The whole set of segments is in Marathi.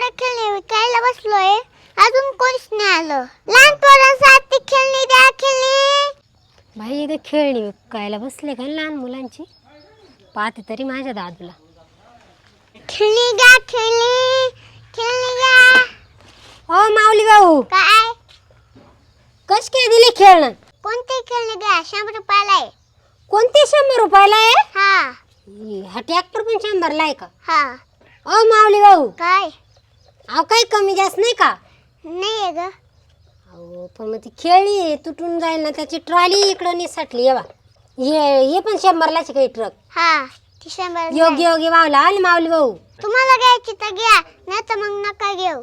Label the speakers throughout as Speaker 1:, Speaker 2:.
Speaker 1: पोरं खेळणी विकायला बसलोय. अजून कोणीच नाही आलं. लहान पोरांसाठी खेळणी द्या खेळणी.
Speaker 2: भाई इथे खेळणी विकायला बसले का लहान मुलांची? पाहते तरी माझ्या दादूला.
Speaker 1: खेळणी घ्या खेळणी. खेळणी घ्या.
Speaker 2: ओ माऊली भाऊ.
Speaker 1: काय?
Speaker 2: कश काय दिले खेळणं?
Speaker 1: कोणती खेळणी घ्या शंभर रुपयाला आहे.
Speaker 2: कोणते शंभर रुपयाला आहे?
Speaker 1: हा.
Speaker 2: हा ट्रॅक्टर पण शंभरला आहे का?
Speaker 1: हा.
Speaker 2: ओ माऊली भाऊ.
Speaker 1: काय?
Speaker 2: अहो काही कमी जास्त नाही का?
Speaker 1: नाही आहे ग.
Speaker 2: अहो पण मग ती खेळली आहे, तुटून जाईल ना त्याची ट्रॉली इकडं निसटली ये बा हे हे पण शंभरलाच काही ट्रक.
Speaker 1: हा ती शंभर
Speaker 2: योग्य योग्य भावला आले माऊली भाऊ.
Speaker 1: तुम्हाला घ्यायची तर घ्या नाही तर मग नका घेऊ.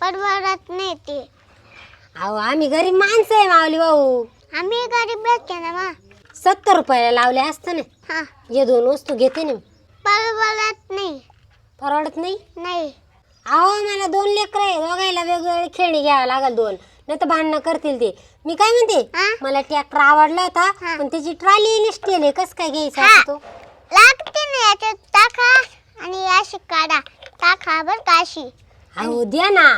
Speaker 1: परवडत नाही ते.
Speaker 2: अहो आम्ही गरीब माणसं आहे माऊली भाऊ.
Speaker 1: आम्ही गरीब भेटते ना मग?
Speaker 2: सत्तर रुपयाला लावले असतं ना.
Speaker 1: हा.
Speaker 2: हे दोन वस्तू घेते ना
Speaker 1: परवडत नाही.
Speaker 2: परवडत नाही?
Speaker 1: नाही.
Speaker 2: अहो मला दोन लेकर आहे दोघायला वेगवेगळे खेळणी घ्यावं लागेल दोन. नाही तर भांडणं करतील ते. मी काय म्हणते?
Speaker 1: हा?
Speaker 2: मला ट्रॅक्टर आवडला होता
Speaker 1: हा.
Speaker 2: पण त्याची ट्रॉली निसटेल आहे. कसं काय घ्यायचं
Speaker 1: हा.
Speaker 2: तो?
Speaker 1: लागते ना याच्यात. टाका आणि अशी काढा. टाका बर का अशी.
Speaker 2: अहो द्या ना.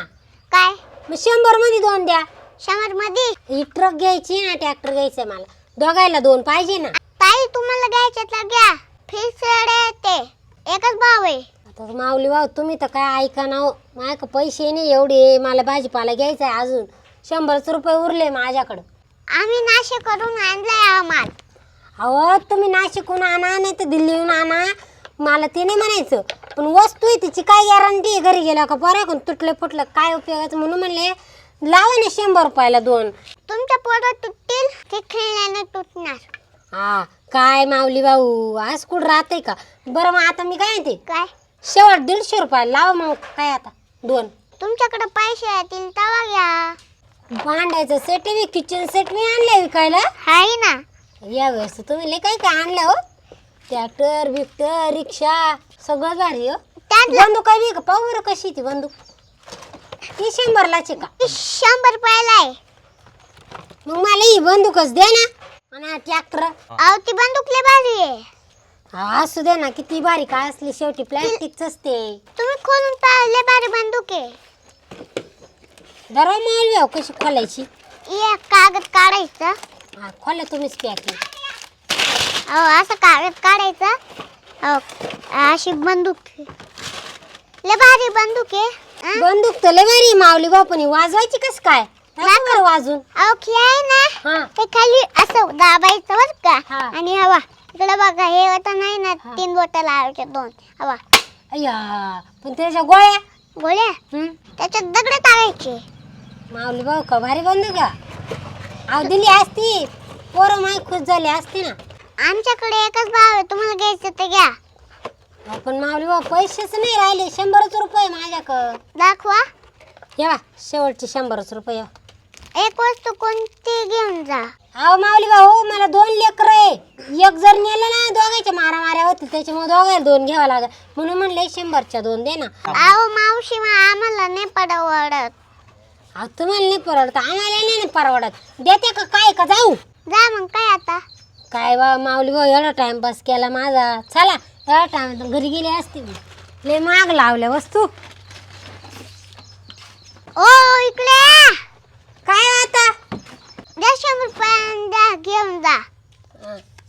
Speaker 1: काय?
Speaker 2: मग शंभरमध्ये दोन द्या.
Speaker 1: शंभरमध्ये
Speaker 2: ही ट्रक घ्यायची ना ट्रॅक्टर घ्यायचंय मला. दोघायला दोन पाहिजे ना.
Speaker 1: ताई तुम्हाला घ्यायचे तर घ्या. फिक्सड ते एकच भाव आहे.
Speaker 2: आता माऊली भाऊ तुम्ही तर काय ऐका ना हो. माझ्याकडे पैसे नाही एवढे मला भाजीपाला घ्यायचा आहे अजून. शंभरच रुपये उरले माझ्याकडं.
Speaker 1: आम्ही नाशे करून आणलाय हा माल.
Speaker 2: अहो तुम्ही नाशिकहून आणा नाही तर दिल्लीहून आणा. मला ते नाही म्हणायचं. पण वस्तू आहे तिची काय गॅरंटी आहे घरी गेला का बरं तुटलं फुटलं काय उपयोगाचं म्हणून म्हणले. लावा ना शंभर रुपयाला दोन.
Speaker 1: तुमच्या पोटात तुटतील ते खेळण्याने तुटणार?
Speaker 2: हा काय माऊली भाऊ आज कुठं राहते का? बरं मग आता मी काय म्हणते?
Speaker 1: काय?
Speaker 2: शेवट दीडशे रुपयाला लावा मग काय आता? दोन.
Speaker 1: तुमच्याकडे पैसे येतील तेव्हा घ्या.
Speaker 2: भांडायचं सेट बी किचन सेट मी आणले विकायला.
Speaker 1: हाय ना.
Speaker 2: या वेळेस तुम्ही लय काय काय आणलं हो. ट्रॅक्टर बिक्टर रिक्षा सगळं भारी हो
Speaker 1: त्यातलं
Speaker 2: बंदूक काय बी का? पाहू बरं कशी ती बंदूक. ती शंभरलाच आहे का?
Speaker 1: शंभर रुपयाला आहे.
Speaker 2: मग मला ही बंदूकच दे ना. आणि ट्रॅक्टर
Speaker 1: अहो ती बंदूक लय भारी आहे.
Speaker 2: असू दे ना किती भारी काय असली शेवटी प्लॅस्टिकच असते.
Speaker 1: तुम्ही खोलून पहा लय भारी बंदूक. आहे
Speaker 2: दरवा माल भाऊ कशी खोलायची?
Speaker 1: ये कागद काढायचं.
Speaker 2: हा खोला तुम्हीच पॅकिंग
Speaker 1: अहो असं कागद काढायचं. अहो अशी बंदूक. लय भारी बंदूक आहे हं?
Speaker 2: बंदूक तर लय भारी आहे माऊली ही वाजवायची कस काय? बरं वाजून.
Speaker 1: अहो खी आहे ना
Speaker 2: हा.
Speaker 1: ते खाली असं दाबायचं बर का?
Speaker 2: हा.
Speaker 1: आणि हवा. इकडे बघा हे होतं नाही ना
Speaker 2: हा.
Speaker 1: तीन बोटं लावायचे दोन. हवा.
Speaker 2: अय्या पण त्याच्या गोळ्या?
Speaker 1: गोळ्या? त्याच्यात दगड टाकायचे
Speaker 2: माऊली भाऊ का भारी बंदूक का? अहो दिली असती. पोरं माय खुश झाली असती ना.
Speaker 1: आमच्याकडे एकच भाव आहे तुम्हाला घ्यायचं ते घ्या.
Speaker 2: अहो, पण माऊली भाऊ पैसेच नाही राहिले शंभरच रुपये माझ्याकडं.
Speaker 1: दाखवा.
Speaker 2: बा शेवटचे शंभरच रुपये.
Speaker 1: एक वस्तू कोणती घेऊन जा.
Speaker 2: अहो माऊली भाऊ मला दोन लेकर आहे. एक जर नेलं ना दोघांच्या मारा माऱ्या होतील. त्याच्यामुळे दोघांना दोन घ्यावं लागेल. म्हणून म्हणले शंभरच्या दोन दे ना.
Speaker 1: अहो मावशी मग आम्हाला नाही पडवडत
Speaker 2: अहो तुम्हाला नाही परवडत. आम्हाला नाही ना परवडत. देते का काय का जाऊ?
Speaker 1: जा मग काय आता?
Speaker 2: काय बा माऊली भाऊ एवढा टाइमपास केला माझा. चला एवढा टाइम घरी गेले असते मी. लय माग लावल्या वस्तू.
Speaker 1: ओ इकडे या.
Speaker 2: काय हो आता?
Speaker 1: द्या शंभर रुपये द्या घेऊन जा.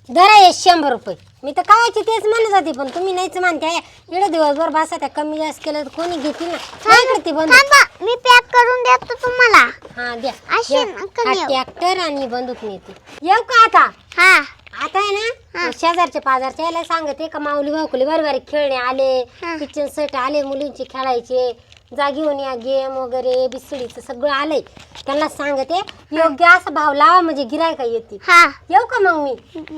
Speaker 2: धरा हे शंभर रुपये. मी तर कावायची तेच म्हणत होती पण तुम्ही नाहीच मानते. एवढं दिवसभर बसा त्या कमी जास्त केलं तर कोणी घेतील ना? काय करते
Speaker 1: थांबा मी पॅक करून देतो तुम्हाला.
Speaker 2: हा द्या.
Speaker 1: अशी. नका
Speaker 2: हा. ट्रॅक्टर आणि बंदूक नेते. येऊ का आता?
Speaker 1: हा.
Speaker 2: आता आहे ना? शेजारच्या पाजारच्या याला सांगते का माऊली भाऊकुली बारी बारी खेळणे आले
Speaker 1: हा.
Speaker 2: किचन सेट आले मुलींचे खेळायचे. जागीहून या गेम वगैरे बिस्किडीचं सगळं आलंय. त्यांना सांगते योग्य असा भाव लावा म्हणजे गिरायका येते
Speaker 1: हा.
Speaker 2: येऊ का मग मी?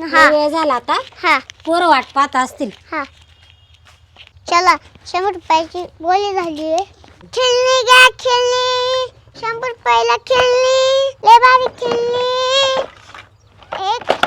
Speaker 1: हा.
Speaker 2: वेळ झाला आता.
Speaker 1: हा.
Speaker 2: पोरं वाट पाहत असतील.
Speaker 1: हा. चला शंभर रुपयाची गोळी झाली आहे. खेळणी घ्या खेळणी. शंभर रुपयाला खेळणी. लय भारी खेळणी. एक